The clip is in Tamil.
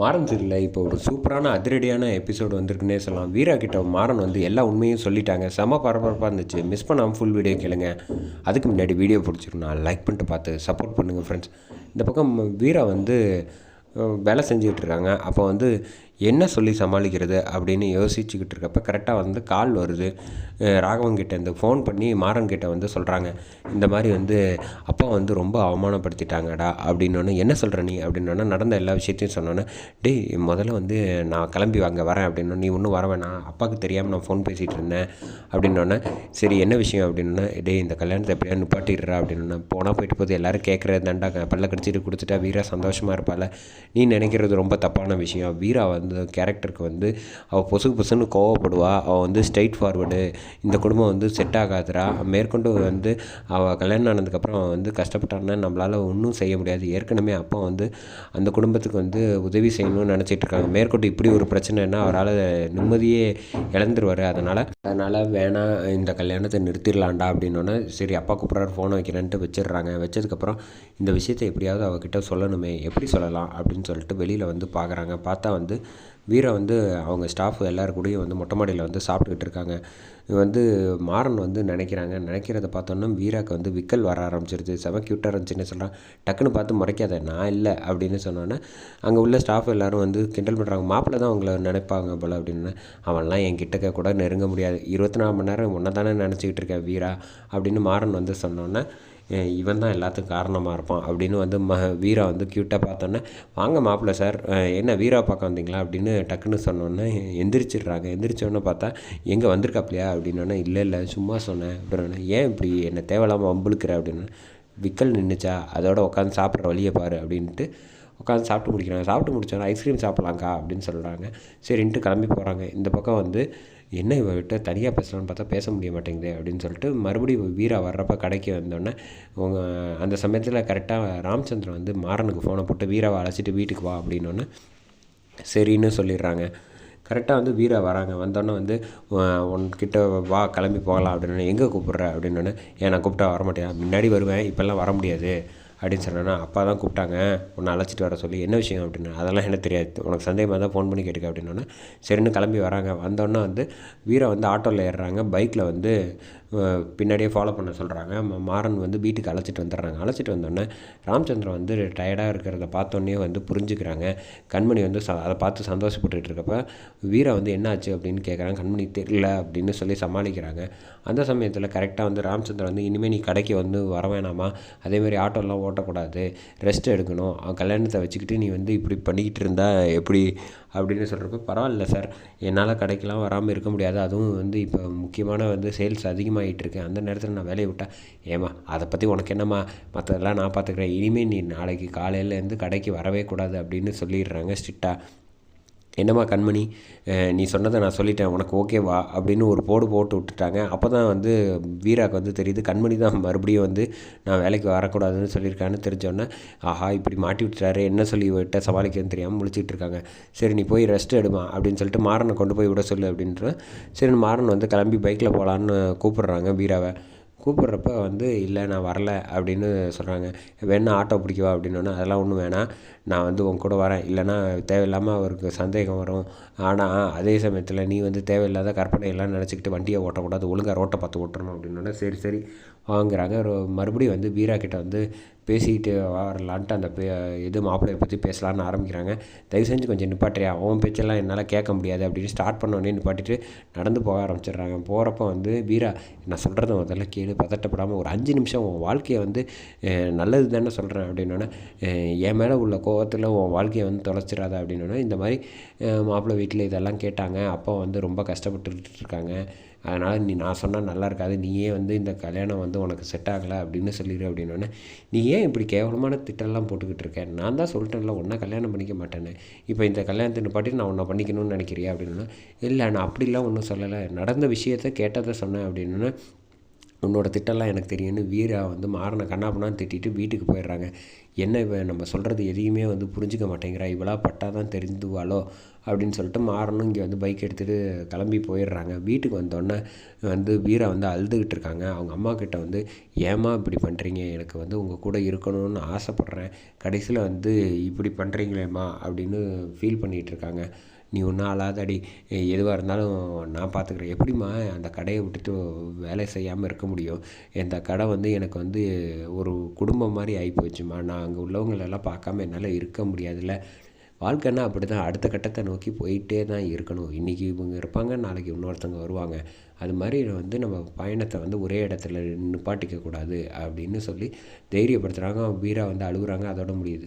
மாறன் சீரியலில் இப்போ ஒரு சூப்பரான அதிரடியான எபிசோடு வந்திருக்குன்னே சொல்லலாம். வீரா கிட்ட மாறன் வந்து எல்லா உண்மையும் சொல்லிட்டாங்க. செம பரபரப்பாக இருந்துச்சு. மிஸ் பண்ணாமல் ஃபுல் வீடியோ கேளுங்க. அதுக்கு முன்னாடி வீடியோ பிடிச்சிருந்தா லைக் பண்ணிட்டு பார்த்து சப்போர்ட் பண்ணுங்கள் ஃப்ரெண்ட்ஸ் இந்த பக்கம் வீரா வந்து வேலை செஞ்சுக்கிட்டு இருக்காங்க. அப்போ வந்து என்ன சொல்லி சமாளிக்கிறது அப்படின்னு யோசிச்சுக்கிட்டு இருக்கப்ப கரெக்டாக வந்து கால் வருது. ராகவன் கிட்ட இந்த ஃபோன் பண்ணி மாறன் கிட்ட வந்து சொல்கிறாங்க இந்த மாதிரி வந்து அப்பா வந்து ரொம்ப அவமானப்படுத்திட்டாங்கடா அப்படின்னோடனே என்ன சொல்கிற நீ? அப்படின்னோடனே நடந்த எல்லா விஷயத்தையும் சொன்னோன்னே டேய் முதல்ல வந்து நான் கிளம்பி வாங்க வரேன் அப்படின்னா நீ ஒன்றும் வர வேணாம். அப்பாவுக்கு தெரியாமல் நான் ஃபோன் பேசிகிட்டு இருந்தேன் அப்படின்னோடனே சரி என்ன விஷயம்? அப்படின்னா டேய் இந்த கல்யாணத்தை எப்படியா நிப்பாட்டிடுறா அப்படின்னா போனால் போயிட்டு போது எல்லாரும் கேட்குறது தாண்டா பல்ல கடிச்சிட்டு கொடுத்துட்டா வீரா சந்தோஷமாக இருப்பாள். நீ நினைக்கிறது ரொம்ப தப்பான விஷயம். வீரா வந்து அந்த கேரக்டருக்கு வந்து அவள் பொசு பொசுன்னு கோவப்படுவா. அவள் வந்து ஸ்ட்ரைட் ஃபார்வர்டு இந்த குடும்பம் வந்து செட் ஆகாதுடா. மேற்கொண்டு வந்து அவள் கல்யாணம் ஆனதுக்கப்புறம் அவன் வந்து கஷ்டப்பட்டான்னா நம்மளால் ஒன்றும் செய்ய முடியாது. ஏற்கனவே அப்பா வந்து அந்த குடும்பத்துக்கு வந்து உதவி செய்யணும்னு நினச்சிட்டு இருக்காங்க. மேற்கொண்டு இப்படி ஒரு பிரச்சனைனா அவரால் நிம்மதியே இழந்துருவார். அதனால் அதனால் வேணாம் இந்த கல்யாணத்தை நிறுத்திடலாண்டா அப்படின்னோடனே சரி அப்பா கூப்பிட்றாரு ஃபோனை வைக்கிறேன்ட்டு வச்சிடுறாங்க. வச்சதுக்கப்புறம் இந்த விஷயத்தை எப்படியாவது அவகிட்ட சொல்லணுமே. எப்படி சொல்லலாம் அப்படின்னு சொல்லிட்டு வெளியில் வந்து பார்க்குறாங்க பார்த்தா வந்து வீரா வந்து அவங்க ஸ்டாஃப் எல்லாரு கூடயும் வந்து மொட்டை மாடியில் வந்து சாப்பிட்டுக்கிட்டு இருக்காங்க. இது வந்து மாறன் வந்து நினைக்கிறாங்க. நினைக்கிறத பார்த்தோன்னா வீராக்கு வந்து விக்கல் வர ஆரம்பிச்சிருச்சு. செம க்யூட்டாக இருந்துச்சுன்னு சொல்கிறான் டக்குன்னு பார்த்து முறைக்காத நான் இல்லை அப்படின்னு சொன்னோன்னே அங்கே உள்ள ஸ்டாஃப் எல்லாரும் வந்து கிண்டல் பண்ணுறாங்க மாப்பிள்ளை தான் அவங்கள நினைப்பாங்க போல் அப்படின்னு. அவன்லாம் என் கிட்டக்க கூட நெருங்க முடியாது. இருபத்தி நாலு மணி நேரம் ஒன்றை தானே நினச்சிக்கிட்டு இருக்கேன் வீரா அப்படின்னு மாறன் வந்து சொன்னோன்னே இவன் தான் எல்லாத்துக்கும் காரணமாக இருப்பான் அப்படின்னு வந்து ம வீரா வந்து க்யூட்டாக பார்த்தோன்னே வாங்க மாப்பிள்ள சார் என்ன வீரா பார்க்க வந்தீங்களா? அப்படின்னு டக்குன்னு சொன்னோன்னே எந்திரிச்சிடுறாங்க. எந்திரிச்சோன்னே பார்த்தா எங்கே வந்திருக்காப்லையா? அப்படின்னோடனே இல்லை இல்லை சும்மா சொன்னேன். அப்படின்னா ஏன் இப்படி என்னை தேவையில்லாமல் வம்புழுக்கிற? அப்படின்னு விக்கல் நின்றுச்சா அதோட உட்காந்து சாப்பிட்ற வழியை பாரு. அப்படின்ட்டு உட்காந்து சாப்பிட்டு முடிக்கிறாங்க. சாப்பிட்டு முடிச்சோன்னா ஐஸ்கிரீம் சாப்பிட்லாங்க்கா அப்படின்னு சொல்கிறாங்க சரின்ட்டு கிளம்பி போகிறாங்க இந்த பக்கம் வந்து என்ன இவர்கிட்ட தனியாக பேசலாம்னு பார்த்தா பேச முடிய மாட்டேங்குது அப்படின்னு சொல்லிட்டு மறுபடியும் வீரா வர்றப்ப கடைக்கு வந்தோடனே உங்க அந்த சமயத்தில் கரெக்டாக ராமச்சந்திரன் வந்து மாறனுக்கு ஃபோனை போட்டு வீராவை அழைச்சிட்டு வீட்டுக்கு வா அப்படின்னோடனே சரின்னு சொல்லிடுறாங்க. கரெக்டாக வந்து வீரா வராங்க. வந்தோடனே வந்து உன்கிட்ட வா கிளம்பி போகலாம் அப்படின்னு எங்கே கூப்பிட்ற? அப்படின்னோடனே ஏன் நான் கூப்பிட்டா வர மாட்டேன் முன்னாடி வருவேன். இப்போல்லாம் வர முடியாது. அப்படின்னு சொன்னேன்னா அப்பா தான் கூப்பிட்டாங்க உன்னை அழைச்சிட்டு வர சொல்லி என்ன விஷயம்? அப்படின்னு. அதெல்லாம் எனக்கு தெரியாது. உனக்கு சந்தேகமாக தான் ஃபோன் பண்ணி கேட்டுக்க அப்படின்னோடனே சரின்னு கிளம்பி வராங்க. வந்தோடனே வந்து வீரை வந்து ஆட்டோவில் ஏறுறாங்க. பைக்கில் வந்து பின்னாடியே ஃபாலோ பண்ண சொல்கிறாங்க மாறன் வந்து வீட்டுக்கு அழைச்சிட்டு வந்துடுறாங்க. அழைச்சிட்டு வந்தோடனே ராமச்சந்திரன் வந்து டயர்டாக இருக்கிறத பார்த்தோன்னே வந்து புரிஞ்சுக்கிறாங்க. கண்மணி வந்து ச அதை பார்த்து சந்தோஷப்பட்டுட்டு இருக்கப்ப வீரா வந்து என்னாச்சு அப்படின்னு கேட்குறாங்க கண்மணி தெரியல அப்படின்னு சொல்லி சமாளிக்கிறாங்க. அந்த சமயத்தில் கரெக்டாக வந்து ராமச்சந்திரன் வந்து இனிமேல் நீ கடைக்கு வந்து வர வேணாமா? அதேமாதிரி ஆட்டோலாம் ஓட்டக்கூடாது. ரெஸ்ட் எடுக்கணும். அவன் கல்யாணத்தை வச்சுக்கிட்டு நீ வந்து இப்படி பண்ணிக்கிட்டு இருந்தால் எப்படி? அப்படின்னு சொல்கிறப்ப பரவாயில்ல சார் என்னால் கடைக்கெலாம் வராமல் இருக்க முடியாது. அதுவும் வந்து இப்போ முக்கியமான வந்து சேல்ஸ் அதிகமாக இருக்கேன் அந்த நேரத்தில் நான் வேலையை விட்டேன் ஏமா அதை பற்றி உனக்கு என்னம்மா? மற்றதெல்லாம் நான் பார்த்துக்கிறேன் இனிமேல் நீ நாளைக்கு காலையிலேருந்து கடைக்கு வரவே கூடாது அப்படின்னு சொல்லிடுறாங்க ஸ்ட்ரிக்டாக என்னம்மா கண்மணி? நீ சொன்னதை நான் சொல்லிட்டேன் உனக்கு ஓகேவா அப்படின்னு ஒரு போடு போட்டு விட்டுட்டாங்க. அப்போ தான் வந்து வீராக்கு வந்து தெரியுது கண்மணி தான் மறுபடியும் வந்து நான் வேலைக்கு வரக்கூடாதுன்னு சொல்லியிருக்கான்னு தெரிஞ்சோன்னே ஆஹா இப்படி மாட்டி விட்டுறாரு என்ன சொல்லி விட்ட சமாளிக்கன்னு தெரியாமல் முழிச்சிட்டு இருக்காங்க. சரி நீ போய் ரெஸ்ட் எடுமா அப்படின்னு சொல்லிட்டு மாறனை கொண்டு போய் விட சொல்லு அப்படின்ற சரி மாறன் வந்து கிளம்பி பைக்கில் போகலான்னு கூப்பிடுறாங்க வீராவை. கூப்பிட்றப்ப வந்து இல்லை நான் வரல அப்படின்னு சொல்கிறாங்க வேணா ஆட்டோ பிடிக்கவா அப்படின்னோடனே அதெல்லாம் ஒன்றும் வேணாம் நான் வந்து உன் கூட வரேன். இல்லைன்னா தேவையில்லாமல் அவருக்கு சந்தேகம் வரும். ஆனால் அதே சமயத்தில் நீ வந்து தேவையில்லாத கற்பனை எல்லாம் நினச்சிக்கிட்டு வண்டியை ஓட்டக்கூடாது. ஒழுங்காக ரோட்டை பார்த்து ஓட்டணும் அப்படின்னோடனே சரி சரி. வாங்குறாங்க. மறுபடியும் வந்து வீரா கிட்ட வந்து பேசிக்கிட்டு வரலான்ட்டு அந்த பே இது மாப்பிள்ளையை பற்றி பேசலான்னு ஆரம்பிக்கிறாங்க. தயவு செஞ்சு கொஞ்சம் நிப்பாட்டுறியா? அவன் பேச்செல்லாம் என்னால் கேட்க முடியாது அப்படின்னு ஸ்டார்ட் பண்ணோடனே நிப்பாட்டிட்டு நடந்து போக ஆரம்பிச்சிடுறாங்க. போகிறப்ப வந்து வீரா நான் சொல்கிறத முதல்ல கேளு பதட்டப்படாமல் ஒரு அஞ்சு நிமிஷம் உன் வாழ்க்கையை வந்து நல்லது தானே சொல்கிறேன் அப்படின்னோடனே என் மேலே உள்ள கோவத்தில் உன் வாழ்க்கையை வந்து தொலைச்சிடாத அப்படின்னோடனே இந்த மாதிரி மாப்பிள்ளை வீட்டில் இதெல்லாம் கேட்டாங்க. அப்பா வந்து ரொம்ப கஷ்டப்பட்டுட்டு இருக்காங்க. அதனால் நீ நான் சொன்னால் நல்லா இருக்காது. நீயே வந்து இந்த கல்யாணம் வந்து உனக்கு செட் ஆகலை அப்படின்னு சொல்லிடு அப்படின்னோடனே நீ ஏன் இப்படி கேவலமான திட்டம்லாம் போட்டுக்கிட்டு இருக்க? நான் தான் சொல்லிட்டேன்ல ஒன்றா கல்யாணம் பண்ணிக்க மாட்டேன்னு. இப்போ இந்த கல்யாணத்தின் பாட்டி நான் உன்னை பண்ணிக்கணும்னு நினைக்கிறியா? அப்படின்னா இல்லை நான் அப்படிலாம் ஒன்றும் சொல்லலை. நடந்த விஷயத்த கேட்டதை சொன்னேன் அப்படின்னா உன்னோட திட்டம்லாம் எனக்கு தெரியும்னு வீரா வந்து மாறனை கண்ணாப்பண்ணான்னு திட்டிட்டு வீட்டுக்கு போயிடுறாங்க. என்ன இவன் நம்ம சொல்கிறது எதையுமே வந்து புரிஞ்சிக்க மாட்டேங்கிறா. இவளா பட்டா தான் தெரிந்துவாளோ அப்படின்னு சொல்லிட்டு மாறனும் இங்கே வந்து பைக் எடுத்துகிட்டு கிளம்பி போயிடுறாங்க. வீட்டுக்கு வந்தோடனே வந்து வீரா வந்து அழுதுகிட்டு இருக்காங்க. அவங்க அம்மா கிட்ட வந்து ஏம்மா இப்படி பண்ணுறீங்க எனக்கு வந்து உங்கள் கூட இருக்கணும்னு ஆசைப்பட்றேன். கடைசியில் வந்து இப்படி பண்ணுறீங்களேம்மா அப்படின்னு ஃபீல் பண்ணிகிட்டு இருக்காங்க. நீ ஒன்றும் ஆளாதடி. எதுவாக இருந்தாலும் நான் பார்த்துக்குறேன். எப்படிம்மா அந்த கடையை விட்டுட்டு வேலை செய்யாமல் இருக்க முடியும்? இந்த கடை வந்து எனக்கு வந்து ஒரு குடும்பம் மாதிரி ஆகிப்போச்சுமா நான் அங்கே உள்ளவங்களெல்லாம் பார்க்காம என்னால் இருக்க முடியாதுல்ல. வாழ்க்கைன்னா அப்படி தான் அடுத்த கட்டத்தை நோக்கி போயிட்டே தான் இருக்கணும். இன்றைக்கி இவங்க இருப்பாங்க நாளைக்கு இன்னொருத்தவங்க வருவாங்க. அது மாதிரி வந்து நம்ம பயணத்தை வந்து ஒரே இடத்துல நிப்பாட்டிக்கக்கூடாது அப்படின்னு சொல்லி தைரியப்படுத்துகிறாங்க வீரா வந்து அழுகுறாங்க. அதோட முடியுது.